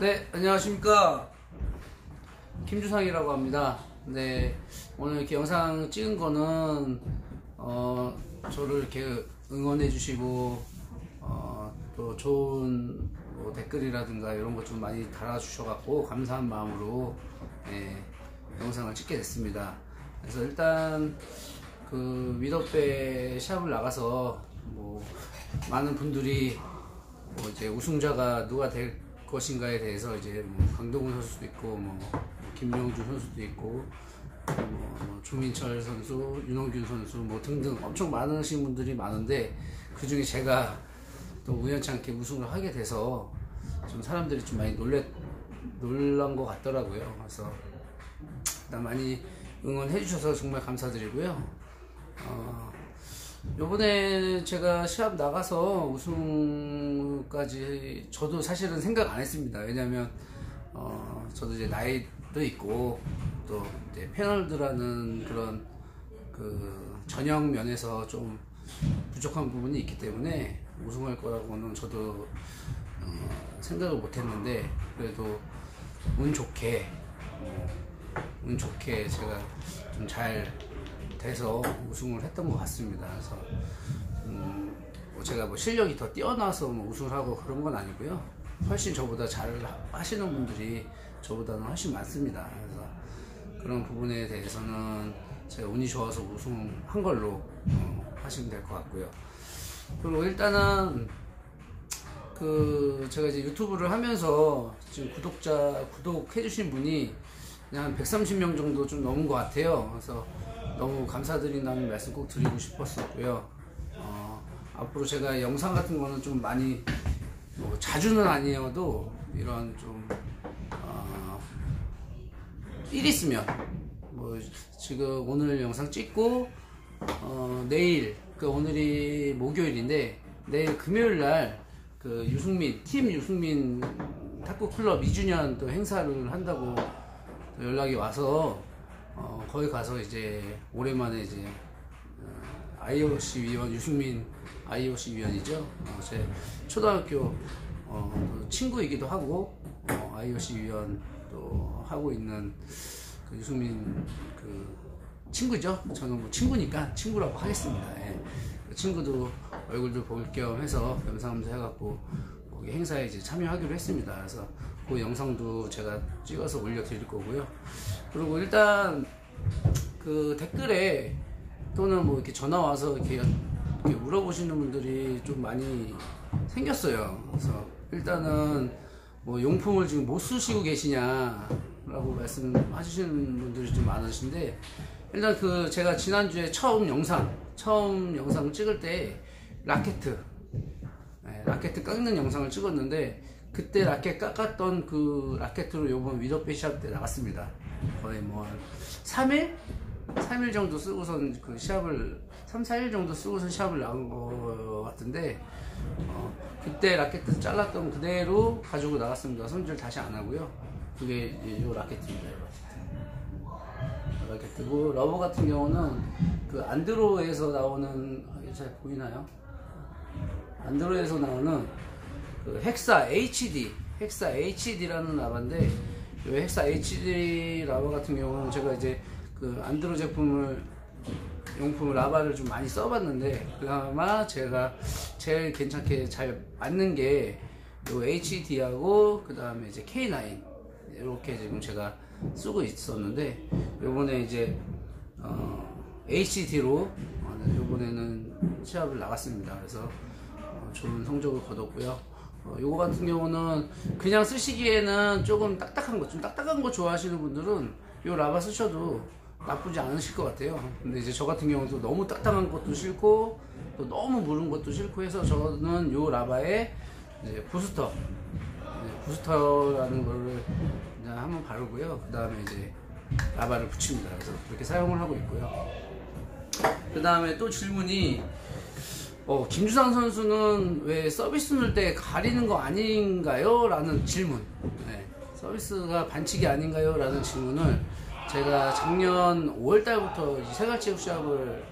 네, 안녕하십니까. 김주상이라고 합니다. 네, 오늘 이렇게 영상 찍은 거는, 어, 저를 이렇게 응원해주시고, 어, 또 좋은 뭐 댓글이라든가 이런 것 좀 많이 달아주셔갖고, 감사한 마음으로, 예, 영상을 찍게 됐습니다. 그래서 일단, 그, 위더배 샵을 나가서, 뭐, 많은 분들이 뭐 이제 우승자가 누가 될 것인가에 대해서 이제 뭐 강동원 선수도 있고 뭐 김용주 선수도 있고 뭐, 뭐 조민철 선수, 윤홍균 선수 뭐 등등 엄청 많으신 분들이 많은데 그 중에 제가 또 우연치 않게 우승을 하게 돼서 좀 사람들이 좀 많이 놀래 놀란 것 같더라고요. 그래서 일단 많이 응원해 주셔서 정말 감사드리고요. 어, 요번에 제가 시합 나가서 우승까지 저도 사실은 생각 안 했습니다. 왜냐면, 어, 저도 이제 나이도 있고, 또 이제 패널들하는 그런 그 전형 면에서 좀 부족한 부분이 있기 때문에 우승할 거라고는 저도 어, 생각을 못 했는데, 그래도 운 좋게, 어, 운 좋게 제가 좀잘 돼서 우승을 했던 것 같습니다. 그래서 음, 뭐 제가 뭐 실력이 더 뛰어나서 뭐 우승을 하고 그런 건 아니고요. 훨씬 저보다 잘 하시는 분들이 저보다는 훨씬 많습니다. 그래서 그런 부분에 대해서는 제가 운이 좋아서 우승한 걸로 어, 하시면 될 것 같고요. 그리고 일단은 그 제가 이제 유튜브를 하면서 지금 구독자 구독해주신 분이 그냥 한 130명 정도 좀 넘은 것 같아요. 그래서 너무 감사드린다는 말씀 꼭 드리고 싶었었고요. 어, 앞으로 제가 영상 같은 거는 좀 많이 뭐 자주는 아니어도 이런 좀 어, 일 있으면 뭐 지금 오늘 영상 찍고 어, 내일 그 오늘이 목요일인데 내일 금요일 날 그 유승민 팀 유승민 탁구 클럽 2주년 또 행사를 한다고 또 연락이 와서 어, 거기 가서 이제 오랜만에 이제 어, IOC 위원 유승민 IOC 위원이죠. 어, 제 초등학교 어, 친구이기도 하고 어, IOC 위원 또 하고 있는 그 유승민 그 친구죠. 저는 뭐 친구니까 친구라고 하겠습니다. 예. 그 친구도 얼굴도 볼 겸 해서 겸사겸사 해갖고 거기 행사에 이제 참여하기로 했습니다. 그래서 그 영상도 제가 찍어서 올려드릴 거고요. 그리고 일단 그 댓글에 또는 뭐 이렇게 전화 와서 이렇게, 물어보시는 분들이 좀 많이 생겼어요. 그래서 일단은 뭐 용품을 지금 못 쓰시고 계시냐라고 말씀하시는 분들이 좀 많으신데 일단 그 제가 지난주에 처음 영상 처음 영상을 찍을 때 라켓트 네, 라켓트 깎는 영상을 찍었는데 그때 라켓 깎았던 그 라켓으로 요번 위더페 시합 때 나갔습니다. 거의 뭐 3일? 3일 정도 쓰고선 그 시합을 3, 4일 정도 쓰고선 시합을 나온 것 같은데 어, 그때 라켓 잘랐던 그대로 가지고 나갔습니다. 손질 다시 안 하고요. 그게 이 라켓입니다. 라켓이고 러버 같은 경우는 그 안드로에서 나오는 아, 잘 보이나요? 안드로에서 나오는 그 헥사 HD 헥사 HD라는 라바인데 이 헥사 HD 라바 같은 경우는 제가 이제 그 안드로 제품을 용품을 라바를 좀 많이 써봤는데 그나마 제가 제일 괜찮게 잘 맞는 게이 HD하고 그 다음에 이제 K9 이렇게 지금 제가 쓰고 있었는데 요번에 이제 어, HD로 어, 요번에는 시합을 나갔습니다. 그래서 어, 좋은 성적을 거뒀고요. 어, 요거 같은 경우는 그냥 쓰시기에는 조금 딱딱한 거, 좀 딱딱한 거 좋아하시는 분들은 요 라바 쓰셔도 나쁘지 않으실 것 같아요. 근데 이제 저 같은 경우도 너무 딱딱한 것도 싫고 또 너무 무른 것도 싫고 해서 저는 요 라바에 이제 부스터, 부스터라는 거를 한번 바르고요. 그 다음에 이제 라바를 붙입니다. 그래서 그렇게 사용을 하고 있고요. 그 다음에 또 질문이 어, 김주상 선수는 왜 서비스 넣을 때 가리는 거 아닌가요? 라는 질문. 네, 서비스가 반칙이 아닌가요? 라는 질문을 제가 작년 5월 달부터 세갈체육 시합을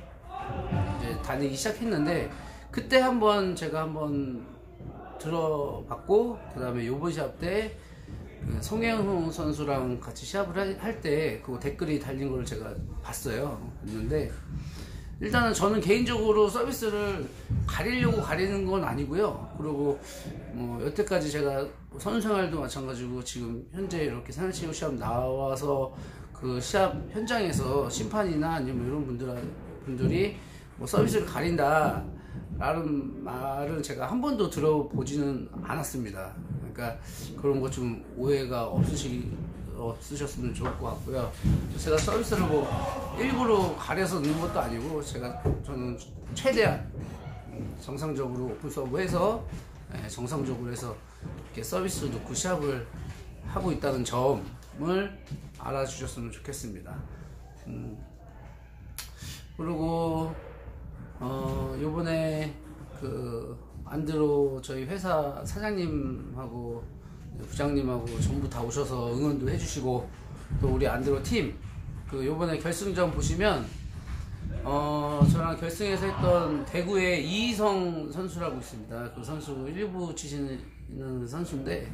이제 다니기 시작했는데 그때 한번 제가 한번 들어봤고 그 다음에 요번 시합 때그 송혜영 선수랑 같이 시합을 할 때 그 댓글이 달린 걸 제가 봤어요. 봤는데 일단은 저는 개인적으로 서비스를 가리려고 가리는 건 아니고요. 그리고 뭐 여태까지 제가 선수 생활도 마찬가지고 지금 현재 이렇게 산체육 시합 나와서 그 시합 현장에서 심판이나 아니면 이런 분들 분들이 뭐 서비스를 가린다 라는 말은 제가 한 번도 들어보지는 않았습니다. 그러니까 그런 거좀 오해가 없으시 없으셨으면 좋을 것 같고요. 제가 서비스를 뭐 일부러 가려서 넣는 것도 아니고 제가 저는 최대한 정상적으로 오픈 서브해서 예, 정상적으로 해서 이렇게 서비스 놓고 시합을 하고 있다는 점을 알아주셨으면 좋겠습니다. 음, 그리고 어 요번에 그 안드로 저희 회사 사장님하고 부장님하고 전부 다 오셔서 응원도 해주시고 또 우리 안드로 팀그 요번에 결승전 보시면 어 저랑 결승에서 했던 대구의 이희성 선수라고 있습니다. 그 선수 1부 치시는 선수인데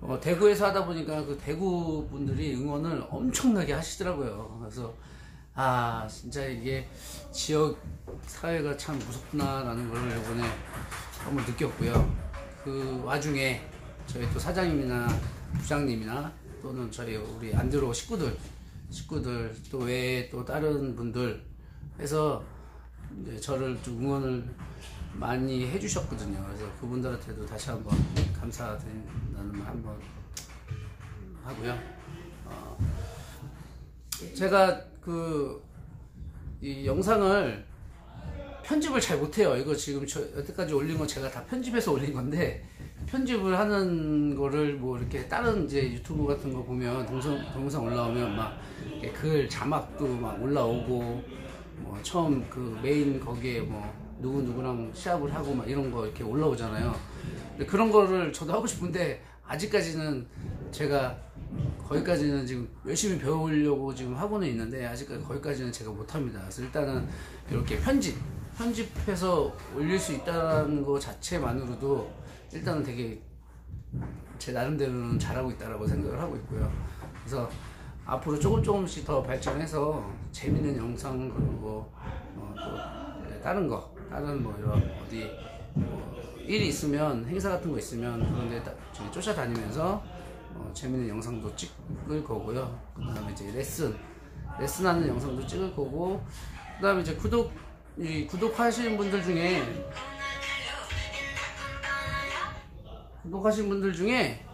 어, 대구에서 하다 보니까 그 대구 분들이 응원을 엄청나게 하시더라고요. 그래서 아 진짜 이게 지역 사회가 참 무섭구나라는 걸 이번에 한번 느꼈고요. 그 와중에 저희 또 사장님이나 부장님이나 또는 저희 우리 안드로 식구들 식구들 또 외에 또 다른 분들 해서 이제 저를 좀 응원을 많이 해주셨거든요. 그래서 그분들한테도 다시 한번 감사드린다는 말 한번 하고요. 어, 제가 그 이 영상을 편집을 잘 못해요. 이거 지금 저 여태까지 올린 거 제가 다 편집해서 올린 건데 편집을 하는 거를 뭐 이렇게 다른 이제 유튜브 같은 거 보면 동영상, 동영상 올라오면 막 글 자막도 막 올라오고 뭐 처음 그 메인 거기에 뭐 누구 누구랑 시합을 하고 막 이런 거 이렇게 올라오잖아요. 근데 그런 거를 저도 하고 싶은데 아직까지는 제가 거기까지는 지금 열심히 배우려고 지금 하고는 있는데 아직까지 거기까지는 제가 못합니다. 그래서 일단은 이렇게 편집 편집해서 올릴 수 있다는 거 자체만으로도 일단은 되게 제 나름대로는 잘하고 있다라고 생각을 하고 있고요. 그래서 앞으로 조금 조금씩 더 발전해서 재밌는 영상 그리고 어, 또 다른 거 다른 뭐 이런 어디 뭐 일이 있으면 행사 같은 거 있으면 그런데 쫓아다니면서 어, 재밌는 영상도 찍을 거고요. 그 다음에 이제 레슨 레슨하는 영상도 찍을 거고 그 다음에 이제 구독 이 구독하시는 분들 중에 구독하신 분들 중에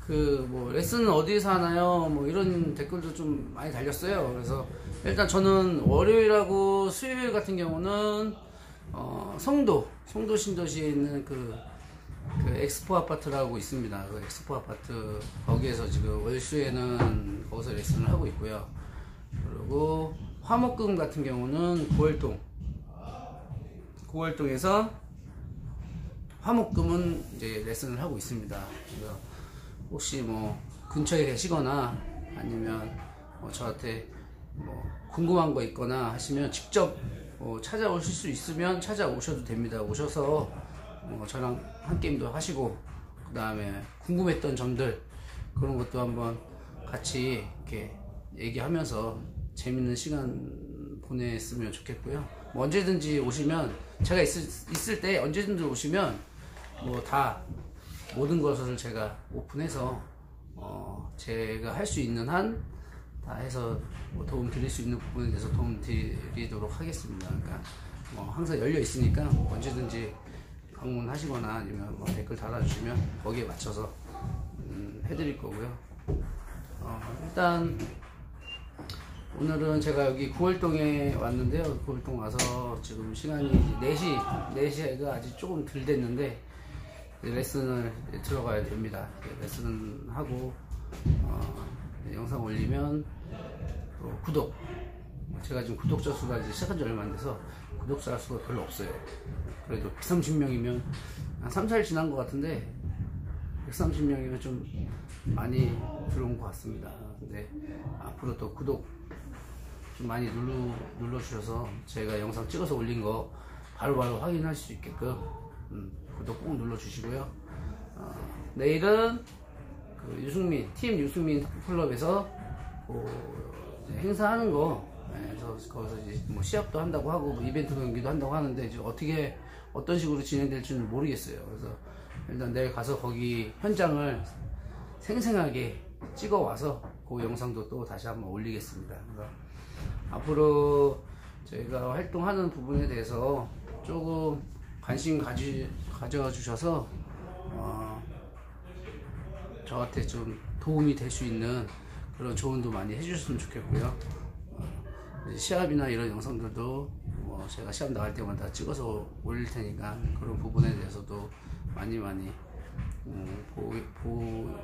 그 뭐 레슨은 어디에서 하나요? 뭐 이런 댓글도 좀 많이 달렸어요. 그래서 일단 저는 월요일하고 수요일 같은 경우는 어 성도 성도 신도시에 있는 그, 그 엑스포 아파트라고 있습니다. 그 엑스포 아파트 거기에서 지금 월수에는 거기서 레슨을 하고 있고요. 그리고 화목금 같은 경우는 고월동 고월동에서 화목금은 이제 레슨을 하고 있습니다. 혹시 뭐 근처에 계시거나 아니면 뭐 저한테 뭐 궁금한 거 있거나 하시면 직접 뭐 찾아오실 수 있으면 찾아오셔도 됩니다. 오셔서 뭐 저랑 한 게임도 하시고 그 다음에 궁금했던 점들 그런 것도 한번 같이 이렇게 얘기하면서 재밌는 시간 보냈으면 좋겠고요. 뭐 언제든지 오시면 제가 있을, 있을 때 언제든지 오시면 뭐 다 모든 것을 제가 오픈해서 어 제가 할 수 있는 한 다 해서 뭐 도움 드릴 수 있는 부분에 대해서 도움 드리도록 하겠습니다. 그러니까 뭐 항상 열려 있으니까 언제든지 방문하시거나 아니면 뭐 댓글 달아주시면 거기에 맞춰서 음 해드릴 거고요. 어 일단 오늘은 제가 여기 구월동에 왔는데요. 구월동 와서 지금 시간이 4시, 4시가 아직 조금 덜 됐는데 레슨을 들어가야 됩니다. 레슨 하고 어, 영상 올리면 구독 제가 지금 구독자 수가 이제 시작한 지 얼마 안 돼서 구독자 수가 별로 없어요. 그래도 130명이면 한 3, 4일 지난 것 같은데 130명이면 좀 많이 들어온 것 같습니다. 근데 앞으로 또 구독 좀 많이 눌러, 눌러주셔서 제가 영상 찍어서 올린 거 바로바로 확인할 수 있게끔 음, 구독 꼭 눌러주시고요. 어, 내일은 그그 유승민 팀 유승민 클럽에서 그 행사하는 거 예, 거기서 이제 뭐 시합도 한다고 하고 뭐 이벤트 경기도 한다고 하는데 이제 어떻게 어떤 식으로 진행될지는 모르겠어요. 그래서 일단 내일 가서 거기 현장을 생생하게 찍어 와서 그 영상도 또 다시 한번 올리겠습니다. 앞으로 저희가 활동하는 부분에 대해서 조금 관심 가지, 가져주셔서 어, 저한테 좀 도움이 될 수 있는 그런 조언도 많이 해주셨으면 좋겠고요. 어, 시합이나 이런 영상들도 뭐 제가 시합 나갈 때마다 찍어서 올릴 테니까 그런 부분에 대해서도 많이 많이 음, 보, 보,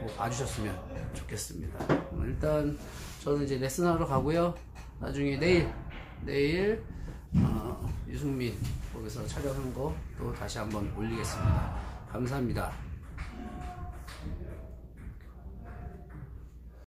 보, 봐주셨으면 좋겠습니다. 어, 일단 저는 이제 레슨하러 가고요. 나중에 내일 내일 어, 유승민 거기서 촬영한 거 또 다시 한번 올리겠습니다. 감사합니다.